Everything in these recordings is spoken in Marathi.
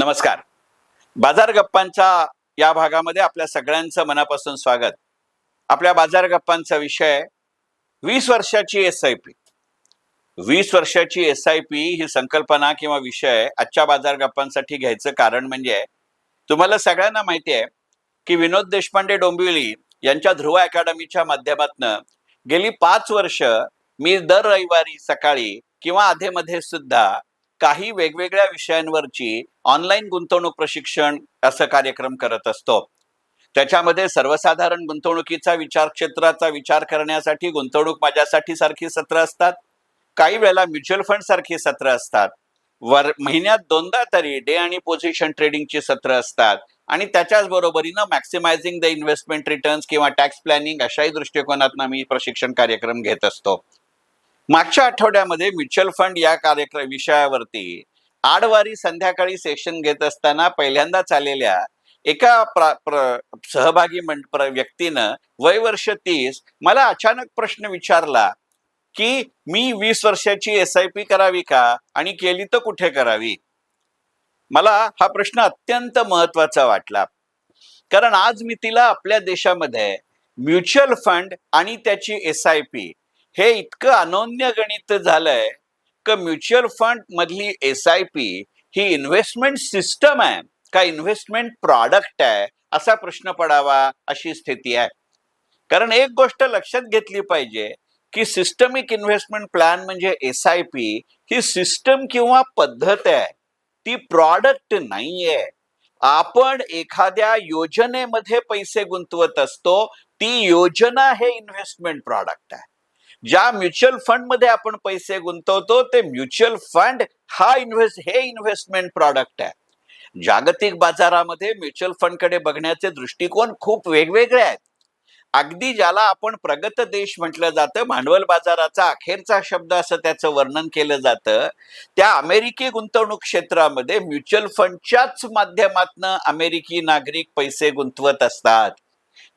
नमस्कार. बाजार गप्पांच्या या भागामध्ये आपल्या सगळ्यांचं मनापासून स्वागत. आपल्या बाजार गप्पांचा विषय वीस वर्षाची एस आय पी. वीस वर्षाची एस आय पी ही संकल्पना किंवा विषय आजच्या बाजार गप्पांसाठी घ्यायचं कारण म्हणजे तुम्हाला सगळ्यांना माहिती आहे की विनोद देशपांडे डोंबिवली यांच्या ध्रुव अकॅडमीच्या माध्यमातनं गेली पाच वर्ष मी दर रविवारी सकाळी किंवा आधेमध्ये सुद्धा काही वेगवेगळ्या विषयांवरची ऑनलाईन गुंतवणूक प्रशिक्षण असं कार्यक्रम करत असतो. त्याच्यामध्ये सर्वसाधारण गुंतवणुकीचा विचार क्षेत्राचा विचार करण्यासाठी गुंतवणूक माझ्यासाठी सारखी सत्र असतात. काही वेळेला म्युच्युअल फंड सारखी सत्र असतात. वर महिन्यात दोनदा तरी डे आणि पोझिशन ट्रेडिंगची सत्र असतात. आणि त्याच्याच बरोबरीनं मॅक्सिमायझिंग द इन्व्हेस्टमेंट रिटर्न्स किंवा टॅक्स प्लॅनिंग अशाही दृष्टिकोनातनं मी प्रशिक्षण कार्यक्रम घेत असतो. मागच्या आठवड्यामध्ये म्युच्युअल फंड या कार्यक्रम विषयावरती आडवारी संध्याकाळी सेशन घेत असताना पहिल्यांदाच आलेल्या एका प्रा- प्र- सहभागी मं- व्यक्तीनं वय वर्ष तीस मला अचानक प्रश्न विचारला की मी वीस वर्षाची एस आय पी करावी का आणि केली तर कुठे करावी? मला हा प्रश्न अत्यंत महत्त्वाचा वाटला. कारण आज मी तिला आपल्या देशामध्ये म्युच्युअल फंड आणि त्याची एस आय पी हे इतकं अनोन्य गणित झालंय की म्युच्युअल फंड मधली एस आय पी ही इन्व्हेस्टमेंट सिस्टम आहे का इन्व्हेस्टमेंट प्रॉडक्ट आहे असा प्रश्न पडावा अशी स्थिती आहे. कारण एक गोष्ट लक्षात घेतली पाहिजे की सिस्टमिक इन्व्हेस्टमेंट प्लॅन म्हणजे एस आय पी ही सिस्टम किंवा पद्धत आहे. ती प्रॉडक्ट नाहीये. आपण एखाद्या योजनेमध्ये पैसे गुंतवत असतो ती योजना हे इन्व्हेस्टमेंट प्रॉडक्ट आहे. ज्या म्युच्युअल फंडमध्ये आपण पैसे गुंतवतो ते म्युच्युअल फंड हा इन्व्हेस्ट हे इन्व्हेस्टमेंट प्रॉडक्ट आहे. जागतिक बाजारामध्ये म्युच्युअल फंडकडे बघण्याचे दृष्टिकोन खूप वेगवेगळे आहेत. अगदी ज्याला आपण प्रगत देश म्हटलं जातं भांडवल बाजाराचा अखेरचा शब्द असं त्याचं वर्णन केलं जातं त्या अमेरिकी गुंतवणूक क्षेत्रामध्ये म्युच्युअल फंडच्याच माध्यमातनं अमेरिकी नागरिक पैसे गुंतवत असतात.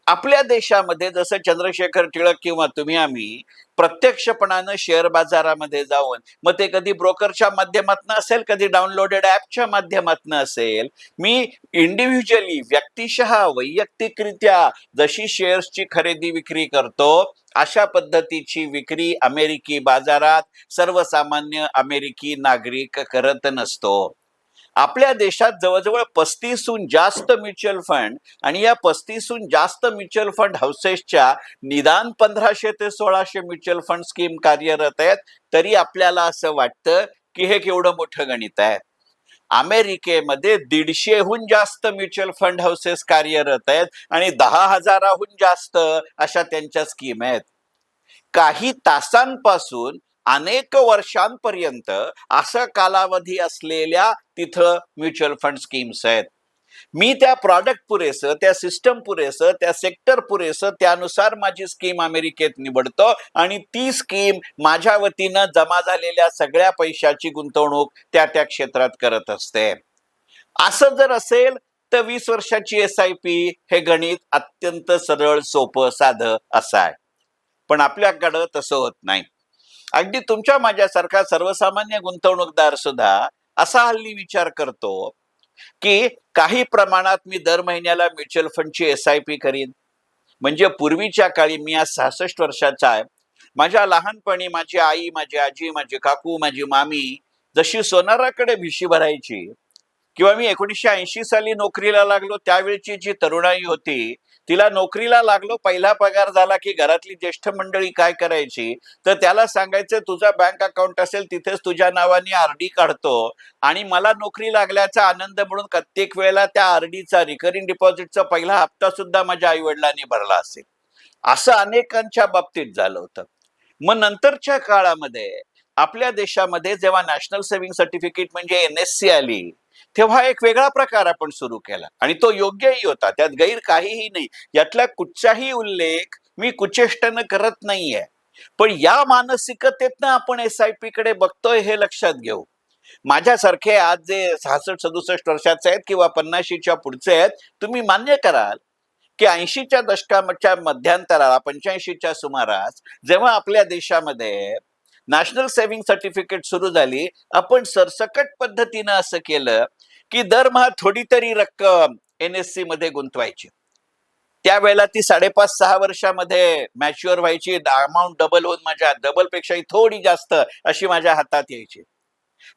आपल्या देशामध्ये जसं चंद्रशेखर टिळक किंवा तुम्ही आम्ही प्रत्यक्षपणानं शेअर बाजारामध्ये जाऊन मग ते कधी ब्रोकरच्या माध्यमातून असेल कधी डाउनलोडेड ऍपच्या माध्यमातून असेल मी इंडिव्हिज्युअली व्यक्तिशः वैयक्तिकरित्या जशी शेअर्सची खरेदी विक्री करतो अशा पद्धतीची विक्री अमेरिकी बाजारात सर्वसामान्य अमेरिकी नागरिक करत नसतो. आपल्या देशात जवळजवळ पस्तीसहून जास्त म्युच्युअल फंड आणि या पस्तीसहून जास्त म्युच्युअल फंड हाऊसेसच्या निदान पंधराशे ते सोळाशे म्युच्युअल फंड स्कीम कार्यरत आहेत तरी आपल्याला असं वाटतं की हे केवढं मोठं गणित आहे. अमेरिकेमध्ये दीडशेहून जास्त म्युच्युअल फंड हाऊसेस कार्यरत आहेत आणि दहा हजाराहून जास्त अशा त्यांच्या स्कीम आहेत. काही तासांपासून अनेक वर्षांपर्यंत असा कालावधी असलेल्या तिथं म्युच्युअल फंड स्कीम्स आहेत. मी त्या प्रॉडक्ट पुरेसं त्या सिस्टम पुरेसं त्या सेक्टर पुरेसं त्यानुसार माझी स्कीम अमेरिकेत निवडतो आणि ती स्कीम माझ्या वतीनं जमा झालेल्या सगळ्या पैशाची गुंतवणूक त्या त्या क्षेत्रात करत असते. असं जर असेल तर वीस वर्षाची एस आय पी हे गणित अत्यंत सरळ सोपं साधं असं आहे. पण आपल्याकडं तसं होत नाही. अगदी तुमच्या माझ्यासारखा सर्वसामान्य गुंतवणूकदार सुद्धा असा हल्ली विचार करतो की काही प्रमाणात मी दर महिन्याला म्युच्युअल फंडची एस आय पी करीन. म्हणजे पूर्वीच्या काळी मी आज सहासष्ट वर्षाचा आहे. माझ्या लहानपणी माझी आई माझी आजी माझी काकू माझी मामी जशी सोनाराकडे भिशी भरायची किंवा मी एकोणीसशे ऐंशी साली नोकरीला लागलो त्यावेळची जी तरुणाई होती तिला नोकरीला लागलो पहिला पगार झाला की घरातली ज्येष्ठ मंडळी काय करायची? तर त्याला सांगायचं तुझा बँक अकाउंट असेल तिथेच तुझ्या नावाने आरडी काढतो. आणि मला नोकरी लागल्याचा आनंद म्हणून प्रत्येक वेळेला त्या आरडीचा रिकरिंग डिपॉझिटचा पहिला हप्ता सुद्धा माझ्या आई वडिलांनी भरला असेल. असं अनेकांच्या बाबतीत झालं होतं. मग नंतरच्या काळामध्ये आपल्या देशामध्ये जेव्हा नॅशनल सेव्हिंग सर्टिफिकेट म्हणजे एन एस सी आली तेव्हा एक वेगळा प्रकार आपण सुरू केला. आणि तो योग्यही होता. त्यात गैर काहीही नाही. यातला कुठचाही उल्लेख मी कुचेष्टानं करत नाहीये. पण या मानसिकतेतनं आपण एस आय पी कडे बघतोय हे लक्षात घेऊ. माझ्यासारखे आज जे सहासष्ट सदुसष्ट वर्षाचे आहेत किंवा पन्नाशीच्या पुढचे आहेत तुम्ही मान्य कराल की ऐंशीच्या दशकाच्या मध्यांतराला पंच्याऐंशीच्या सुमारास जेव्हा आपल्या देशामध्ये नॅशनल सेव्हिंग सर्टिफिकेट सुरू झाली. आपण सरसकट पद्धतीनं असं केलं की दरमहा थोडी तरी रक्कम एन एस सी मध्ये गुंतवायची. त्यावेळेला ती साडेपाच सहा वर्षामध्ये मॅच्युअर व्हायची. अमाऊंट डबल होऊन माझ्या डबल पेक्षाही थोडी जास्त अशी माझ्या हातात यायची.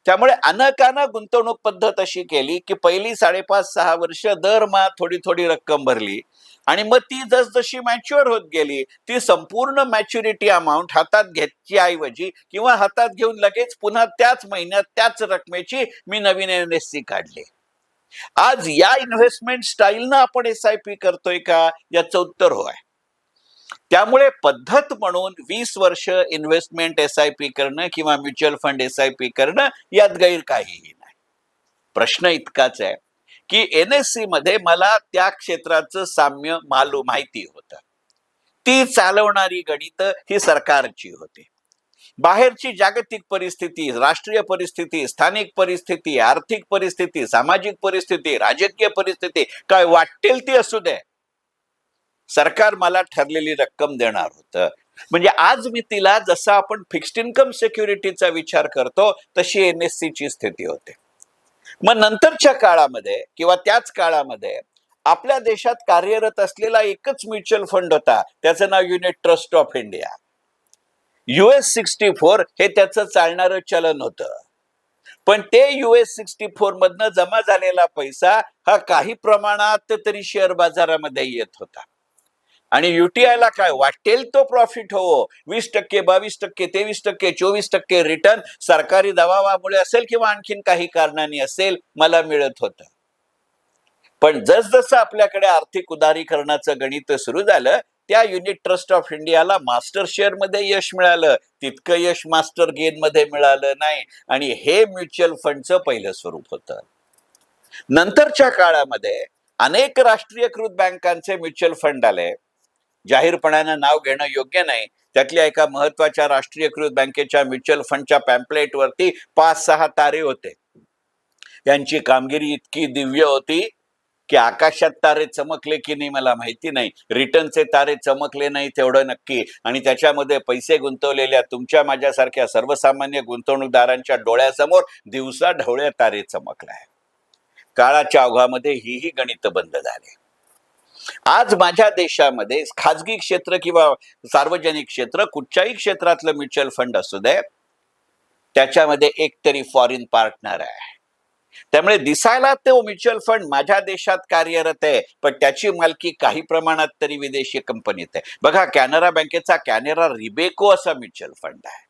त्यामुळे अनकानं गुंतवणूक पद्धत अशी केली की पहिली साडेपाच सहा वर्ष दरमहा थोडी थोडी रक्कम भरली आणि मग ती जसजशी मॅच्युअर होत गेली ती संपूर्ण मॅच्युरिटी अमाऊंट हातात घ्यायची ऐवजी किंवा हातात घेऊन लगेच पुन्हा त्याच महिन्यात त्याच रकमेची मी नवीन एन एस सी काढली. आज या इन्व्हेस्टमेंट स्टाईलनं आपण एस आय पी करतोय का? याचं उत्तर हो आहे त्यामुळे पद्धत म्हणून वीस वर्ष इन्व्हेस्टमेंट एस आय पी करणं किंवा mutual fund S I P करणं यात गैर काहीही नाही. प्रश्न इतकाच आहे की एन एस सी मध्ये मला त्या क्षेत्राचं साम्य मालू माहिती होतं. ती चालवणारी गणित ही सरकारची होती. बाहेरची जागतिक परिस्थिती राष्ट्रीय परिस्थिती स्थानिक परिस्थिती आर्थिक परिस्थिती सामाजिक परिस्थिती राजकीय परिस्थिती काय वाटेल ती असू दे. सरकार मला ठरलेली रक्कम देणार होतं. म्हणजे आज मी तिला जसं आपण फिक्स्ड इन्कम सिक्युरिटीचा विचार करतो तशी एन एस ची स्थिती होते. मग नंतरच्या काळामध्ये किंवा त्याच काळामध्ये आपल्या देशात कार्यरत असलेला एकच म्युच्युअल फंड होता. त्याचं नाव unit trust of India US sixty four हे त्याचं चालणारं चलन होतं. पण ते युएस सिक्स्टी फोर मधनं जमा झालेला पैसा हा काही प्रमाणात तरी शेअर बाजारामध्ये येत होता. आणि युटीआय ला काय वाटेल तो प्रॉफिट हो. वीस टक्के बावीस टक्के तेवीस टक्के चोवीस टक्के रिटर्न सरकारी दबावामुळे असेल किंवा आणखीन काही कारणाने असेल मला मिळत होतं. पण जसजसं आपल्याकडे आर्थिक उदारीकरणाचं गणित सुरू झालं त्या युनिट ट्रस्ट ऑफ इंडियाला मास्टर शेअरमध्ये यश मिळालं. तितकं यश मास्टर गेन मध्ये मिळालं नाही. आणि हे म्युच्युअल फंडचं पहिलं स्वरूप होतं. नंतरच्या काळामध्ये अनेक राष्ट्रीयकृत बँकांचे म्युच्युअल फंड आले. जाहीरपणानं नाव घेणं योग्य नाही. त्यातल्या एका महत्त्वाच्या राष्ट्रीयकृत बँकेच्या म्युच्युअल फंडच्या पॅम्पलेटवरती पाच सहा तारे होते. यांची कामगिरी इतकी दिव्य होती की आकाशात तारे चमकले की नाही मला माहिती नाही. रिटर्नचे तारे चमकले नाही तेवढं नक्की. आणि त्याच्यामध्ये पैसे गुंतवलेल्या तुमच्या माझ्यासारख्या सर्वसामान्य गुंतवणूकदारांच्या डोळ्यासमोर दिवसा ढवळ्या तारे चमकलाय काळाच्या अवघामध्ये हीही गणित बंद झाले. आज माझ्या देशामध्ये खाजगी क्षेत्र किंवा सार्वजनिक क्षेत्र कुठच्याही क्षेत्रातलं म्युच्युअल फंड असू दे त्याच्यामध्ये एक तरी फॉरेन पार्टनर आहे. त्यामुळे दिसायला तो म्युच्युअल फंड माझ्या देशात कार्यरत आहे पण त्याची मालकी काही प्रमाणात तरी विदेशी कंपनीत आहे. बघा कॅनरा बँकेचा कॅनरा रिबेको असा म्युच्युअल फंड आहे.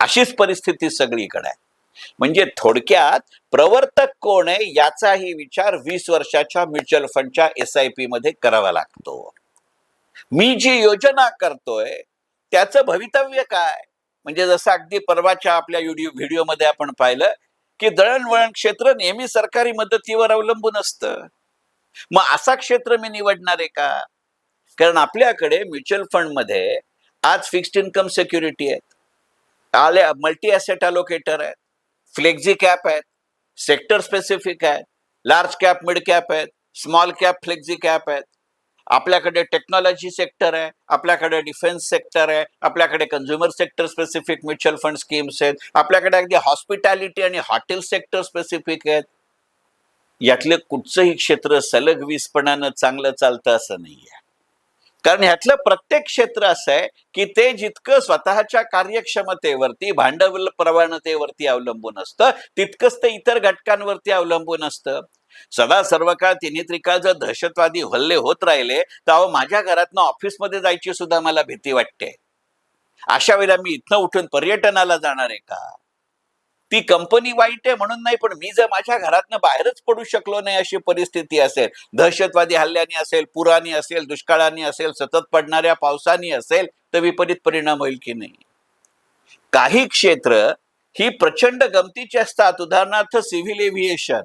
अशीच परिस्थिती सगळीकडे आहे. म्हणजे थोडक्यात प्रवर्तक कोण आहे याचाही विचार वीस वर्षाच्या म्युच्युअल फंडच्या एस आय पी मध्ये करावा लागतो. मी जी योजना करतोय त्याचं भवितव्य काय? म्हणजे जसं अगदी परवाच्या आपल्या व्हिडिओ व्हिडिओमध्ये आपण पाहिलं की दळणवळण क्षेत्र नेहमी सरकारी मदतीवर अवलंबून असतं. मग असा क्षेत्र मी निवडणार आहे का? कारण आपल्याकडे म्युच्युअल फंडमध्ये आज फिक्स्ड इन्कम सिक्युरिटी आहेत. आले मल्टी ॲसेट अलोकेटर आहेत. फ्लेक्झी कॅप आहेत सेक्टर स्पेसिफिक आहे लार्ज कॅप मिड कॅप आहेत स्मॉल कॅप फ्लेक्झी कॅप आहेत. आपल्याकडे टेक्नॉलॉजी सेक्टर आहे आपल्याकडे डिफेन्स सेक्टर आहे आपल्याकडे consumer sector specific mutual fund schemes आहेत आपल्याकडे अगदी हॉस्पिटॅलिटी आणि हॉटेल सेक्टर स्पेसिफिक आहेत. यातलं कुठचंही क्षेत्र सलग वीसपणानं चांगलं चालतं असं नाही आहे कारण ह्यातलं प्रत्येक क्षेत्र असं आहे की ते जितकं स्वतःच्या कार्यक्षमतेवरती भांडवल प्रवणतेवरती अवलंबून असतं तितकंच ते इतर घटकांवरती अवलंबून असतं. सदा सर्व काळ तिन्ही त्रिकाळ जर दहशतवादी हल्ले होत राहिले तर अहो माझ्या घरातनं ऑफिसमध्ये जायची सुद्धा मला भीती वाटते. अशा वेळेला मी इथनं उठून पर्यटनाला जाणार आहे का? ती कंपनी वाईट आहे म्हणून नाही पण मी जर माझ्या घरातनं बाहेरच पडू शकलो नाही अशी परिस्थिती असेल दहशतवादी हल्ल्याने असेल पुराने असेल दुष्काळाने असेल सतत पडणाऱ्या पावसाने असेल तर विपरीत परिणाम होईल की नाही? काही क्षेत्र ही प्रचंड गमतीची असतात. उदाहरणार्थ सिव्हिल एव्हिएशन.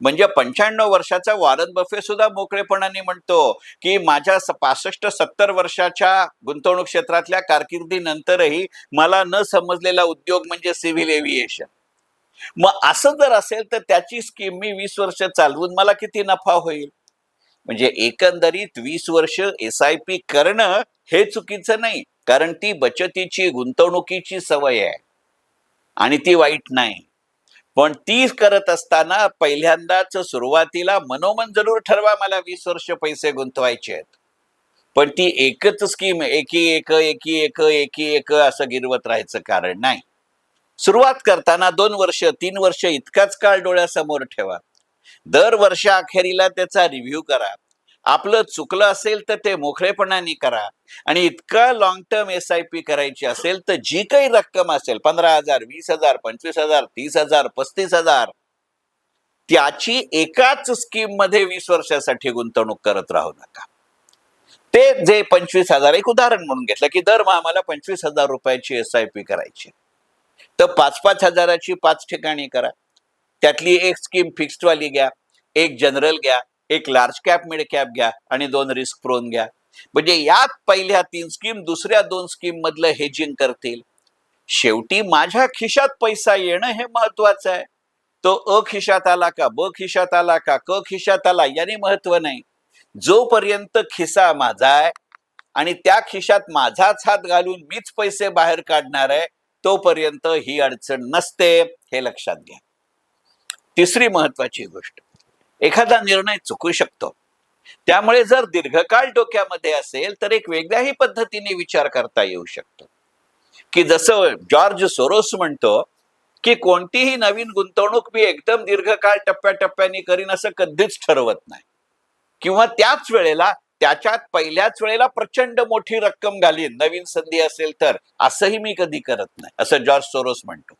म्हणजे पंच्याण्णव वर्षाचा वॉरन बफे सुद्धा मोकळेपणाने म्हणतो की माझ्या पासष्ट सत्तर वर्षाच्या गुंतवणूक क्षेत्रातल्या कारकिर्दीनंतरही मला न समजलेला उद्योग म्हणजे सिव्हिल एव्हिएशन. मग असं जर असेल तर त्याची स्कीम मी वीस वर्ष चालवून मला किती नफा होईल? म्हणजे एकंदरीत वीस वर्ष एस आय पी करणं हे चुकीचं नाही कारण ती बचतीची गुंतवणुकीची सवय आहे. आणि ती वाईट नाही. पण ती करत असताना पहिल्यांदाच सुरुवातीला मनोमन जरूर ठरवा मला वीस वर्ष पैसे गुंतवायचे आहेत. पण ती एकच स्कीम एकी एक एकी एक एकी एक असं गिरवत राहायचं कारण नाही. सुरुवात करताना दोन वर्ष तीन वर्ष इतकाच काळ डोळ्यासमोर ठेवा. दर वर्षाअखेरीला त्याचा रिव्ह्यू करा. आपलं चुकलं असेल तर ते मोकळेपणाने करा. आणि इतका long term S I P करायची असेल तर जी काही रक्कम असेल पंधरा हजार वीस हजार पंचवीस हजार तीस हजार पस्तीस हजार त्याची एकाच स्कीममध्ये वीस वर्षासाठी गुंतवणूक करत राहू नका. ते जे पंचवीस हजार एक उदाहरण म्हणून घेतलं की दरमहा मला पंचवीस हजार रुपयाची एस आय पी करायची. तर पाच पाच हजाराची पाच ठिकाणी करा. त्यातली एक स्कीम फिक्स्ड वाली घ्या एक जनरल घ्या एक लार्ज कॅप मिड कॅप घ्या आणि दोन रिस्क प्रोन घ्या. म्हणजे यात पहिल्या तीन स्कीम दुसऱ्या दोन स्कीम मधलं हेजिंग करतील. शेवटी माझ्या खिशात पैसा येणं हे महत्वाचं आहे. तो अ खिशात आला का ब खिशात आला का क खिशात आला याने महत्त्व नाही. जोपर्यंत खिसा माझा आहे आणि त्या खिशात माझाच हात घालून मीच पैसे बाहेर काढणार आहे तोपर्यंत ही अडचण नसते हे लक्षात घ्या. तिसरी महत्वाची गोष्ट. एखादा निर्णय चुकू शकतो. त्यामुळे जर दीर्घकाळ डोक्यामध्ये असेल तर एक वेगळ्याही पद्धतीने विचार करता येऊ शकतो. की जसं जॉर्ज सोरोस म्हणतो की कोणतीही नवीन गुंतवणूक मी एकदम दीर्घकाळ टप्प्याटप्प्याने करीन असं कधीच ठरवत नाही. किंवा त्याच वेळेला त्याच्यात पहिल्याच वेळेला प्रचंड मोठी रक्कम घालीन नवीन संधी असेल तर असंही मी कधी करत नाही असं जॉर्ज सोरोस म्हणतो.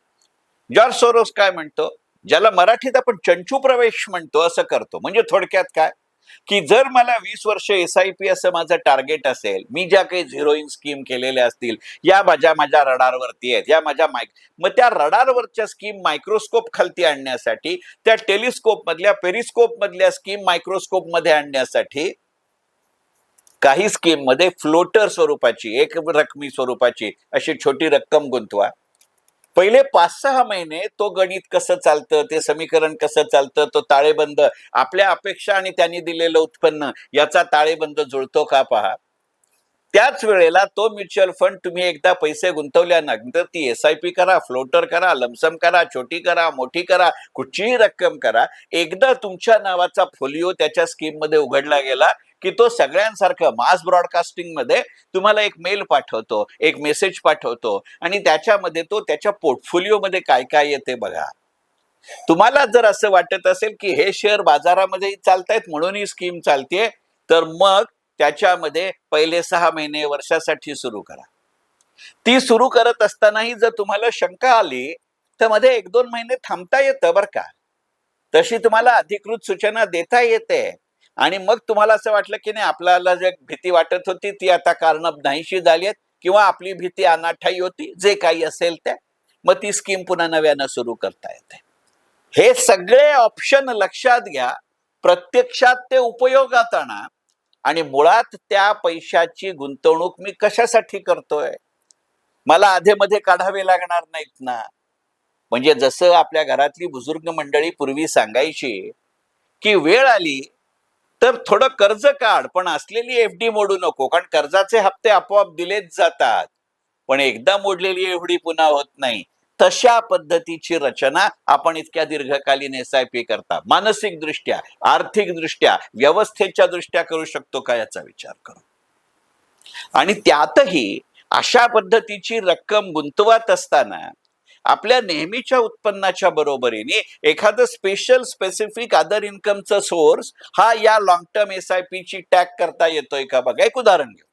जॉर्ज सोरोस काय म्हणतो? ज्याला मराठीत आपण चंचू प्रवेश म्हणतो असं करतो. म्हणजे थोडक्यात काय? की जर मला वीस वर्ष एस आय पी असं माझं टार्गेट असेल मी ज्या काही झिरोईन स्कीम केलेल्या असतील या माझ्या माझ्या रडारवरती आहेत या माझ्या मायक मग त्या रडारवरच्या स्कीम मायक्रोस्कोप खालती आणण्यासाठी त्या टेलिस्कोप मधल्या पेरिस्कोप मधल्या स्कीम मायक्रोस्कोपमध्ये आणण्यासाठी काही स्कीममध्ये फ्लोटर स्वरूपाची एक रकमी स्वरूपाची अशी छोटी रक्कम गुंतवा. पहिले पाच सहा महिने तो गणित कसं चालतं ते समीकरण कसं चालतं तो ताळेबंद आपल्या अपेक्षा आणि त्यांनी दिलेलं उत्पन्न याचा ताळेबंद जुळतो का पहा. त्याच वेळेला तो म्युच्युअल फंड तुम्ही एकदा पैसे गुंतवल्यानंतर ती एस आय पी करा फ्लोटर करा लमसम करा छोटी करा मोठी करा कुठचीही रक्कम करा. एकदा तुमच्या नावाचा फोलिओ त्याच्या स्कीममध्ये उघडला गेला की तो सगळ्यांसारखं मास ब्रॉडकास्टिंगमध्ये तुम्हाला एक मेल पाठवतो एक मेसेज पाठवतो आणि त्याच्यामध्ये तो त्याच्या पोर्टफोलिओ मध्ये काय काय येते बघा. तुम्हाला जर असं वाटत असेल की हे शेअर बाजारामध्ये चालतायत म्हणून ही स्कीम चालतेय तर मग त्याच्यामध्ये पहिले सहा महिने वर्षासाठी सुरू करा. ती सुरू करत असतानाही जर तुम्हाला शंका आली तर मध्ये एक दोन महिने थांबता येतं बरं का. तशी तुम्हाला अधिकृत सूचना देता येते. आणि मग तुम्हाला असं वाटलं की नाही आपल्याला जे भीती वाटत होती ती आता कारण नाहीशी झाली आहेत किंवा आपली भीती अनाठाई होती जे काही असेल ते मग ती स्कीम पुन्हा नव्यानं सुरू करता येते. हे सगळे ऑप्शन लक्षात घ्या. प्रत्यक्षात ते उपयोगात आणा. आणि मुळात त्या पैशाची गुंतवणूक मी कशासाठी करतोय? मला आधेमध्ये काढावे लागणार नाहीत ना? म्हणजे जसं आपल्या घरातली बुजुर्ग मंडळी पूर्वी सांगायची की वेळ आली तर थोडं कर्ज काढ पण असलेली एफ डी मोडू नको कारण कर्जाचे हप्ते आपोआप दिलेच जातात. पण एकदा मोडलेली एवढी पुन्हा होत नाही. तशा पद्धतीची रचना आपण इतक्या दीर्घकालीन एस आय पी करता. मानसिक दृष्ट्या आर्थिक दृष्ट्या व्यवस्थेच्या दृष्ट्या करू शकतो का याचा विचार करू? आणि त्यातही अशा पद्धतीची रक्कम गुंतवत असताना आपल्या नेहमीच्या उत्पन्नाच्या बरोबरीने एखादं स्पेशल स्पेसिफिक अदर इन्कमचा सोर्स हा या long term S I P ची टॅग करता येतोय का बघा? एक उदाहरण घेऊ.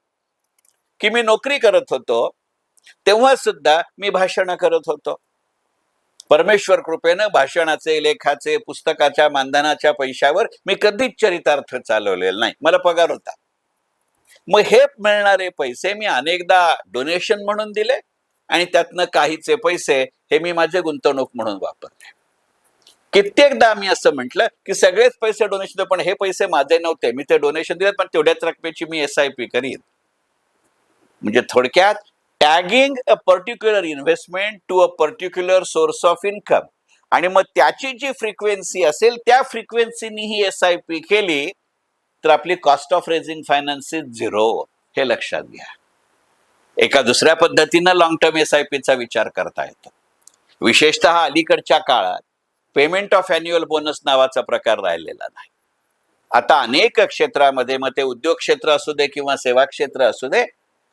की मी नोकरी करत होतो तेव्हा सुद्धा मी भाषण करत होतो. परमेश्वर कृपेनं भाषणाचे लेखाचे पुस्तकाच्या मानधनाच्या पैशावर मी कधीच चरितार्थ चालवलेला नाही. मला पगार होता. मग हे मिळणारे पैसे मी अनेकदा डोनेशन म्हणून दिले. आणि त्यातनं काहीचे पैसे हे मी माझे गुंतवणूक म्हणून वापरले. कित्येकदा मी असं म्हटलं की सगळेच पैसे डोनेशन पण हे पैसे माझे नव्हते. मी ते डोनेशन दिले पण तेवढ्याच रकमेची मी एस आय पी करीन. म्हणजे थोडक्यात tagging a particular investment to a particular source of income आणि मग त्याची जी फ्रिक्वेन्सी असेल त्या फ्रिक्वेन्सीनी ही एस आय पी केली तर आपली cost of raising finance zero हे लक्षात घ्या. एका दुसऱ्या पद्धतीनं लॉंग टर्म एस आय पीचा विचार करता येतो. विशेषतः अलीकडच्या काळात पेमेंट ऑफ अॅन्युअल बोनस नावाचा प्रकार राहिलेला नाही. आता अनेक क्षेत्रामध्ये मग ते उद्योग क्षेत्र असू दे किंवा सेवा क्षेत्र असू दे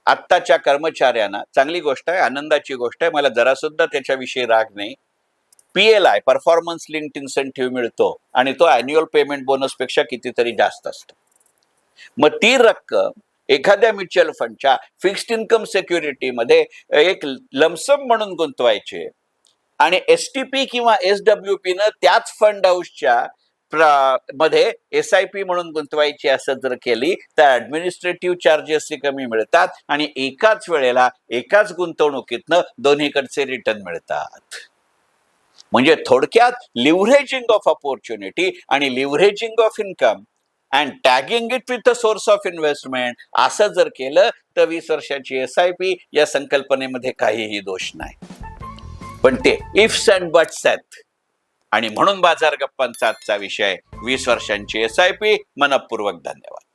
आत्ताच्या कर्मचाऱ्यांना चांगली गोष्ट आहे आनंदाची गोष्ट आहे मला जरा सुद्धा त्याच्याविषयी राग नाही. P L I performance linked incentive मिळतो आणि तो अॅन्युअल पेमेंट बोनसपेक्षा कितीतरी जास्त असतो. मग ती रक्कम एखाद्या म्युच्युअल फंडच्या फिक्स्ड इन्कम सिक्युरिटीमध्ये एक लमसम म्हणून गुंतवायचे. आणि एस टी पी किंवा एस डब्ल्यू पी न त्याच फंड हाऊसच्या मध्ये एस आय पी म्हणून गुंतवायची असं जर केली तर ऍडमिनिस्ट्रेटिव्ह चार्जेस कमी मिळतात आणि एकाच वेळेला एकाच गुंतवणुकीतनं दोन्हीकडचे रिटर्न मिळतात. म्हणजे थोडक्यात लिव्हरेजिंग ऑफ ऑपॉर्च्युनिटी आणि leveraging of income and tagging it with a source of investment असं जर केलं तर वीस वर्षाची एस आय पी या संकल्पनेमध्ये काहीही दोष नाही. पण ते इफ्स अँड बट्स आहेत. आणि म्हणून बाजार गप्पांचा आजचा विषय वीस वर्षांची एस आय पी मनपूर्वक धन्यवाद.